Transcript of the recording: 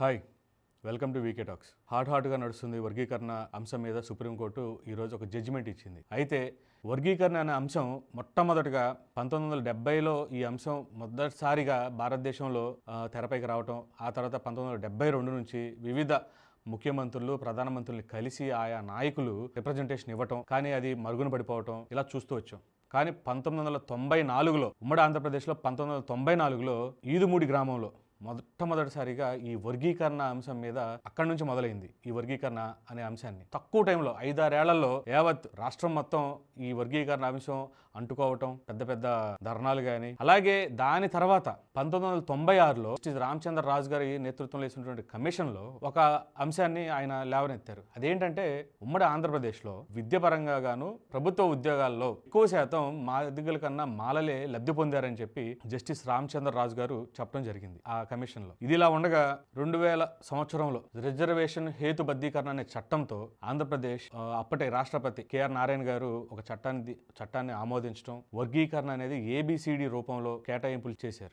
Hi welcome to V K talks. Hot హాట్గా నడుస్తుంది వర్గీకరణ అంశం మీద సుప్రీంకోర్టు ఈరోజు ఒక జడ్జిమెంట్ ఇచ్చింది. అయితే వర్గీకరణ అనే అంశం మొట్టమొదటిగా పంతొమ్మిది వందల డెబ్బైలో ఈ అంశం మొదటిసారిగా భారతదేశంలో తెరపైకి రావటం ఆ తర్వాత పంతొమ్మిది వందల డెబ్బై రెండు నుంచి వివిధ ముఖ్యమంత్రులు ప్రధానమంత్రుల్ని కలిసి ఆయా నాయకులు రిప్రజెంటేషన్ ఇవ్వటం కానీ అది మరుగున పడిపోవటం ఇలా చూస్తూ వచ్చాం. కానీ పంతొమ్మిది వందల తొంభై నాలుగులో ఉమ్మడి ఆంధ్రప్రదేశ్లో పంతొమ్మిది వందల తొంభై నాలుగులో ఈదుమూడి గ్రామంలో మొట్టమొదటిసారిగా ఈ వర్గీకరణ అంశం మీద అక్కడి నుంచి మొదలైంది ఈ వర్గీకరణ అనే అంశాన్ని. తక్కువ టైంలో ఐదారేళ్ళలో యావత్ రాష్ట్రం మొత్తం ఈ వర్గీకరణ అంశం అంటుకోవటం పెద్ద పెద్ద ధర్నాలు కానీ అలాగే దాని తర్వాత పంతొమ్మిది వందల తొంభై ఆరులో శ్రీ రామచంద్ర రాజు గారి నేతృత్వంలో వేసినటువంటి కమిషన్లో ఒక అంశాన్ని ఆయన లేవనెత్తారు. అదేంటంటే ఉమ్మడి ఆంధ్రప్రదేశ్లో విద్యపరంగా గాను ప్రభుత్వ ఉద్యోగాల్లో ఎక్కువ శాతం మాదిగల కన్నా మాలలే లబ్ధి పొందారని చెప్పి జస్టిస్ రామచంద్ర రాజు గారు చెప్పడం జరిగింది. ఆ కమిషన్లో. ఇదిలా ఉండగా రెండు వేల సంవత్సరంలో రిజర్వేషన్ హేతుబద్ధీకరణ అనే చట్టంతో ఆంధ్రప్రదేశ్ అప్పటి రాష్ట్రపతి కేఆర్ నారాయణ గారు ఒక చట్టాన్ని చట్టాన్ని ఆమోదించడం వర్గీకరణ అనేది ఏబిసిడి రూపంలో కేటాయింపులు చేశారు.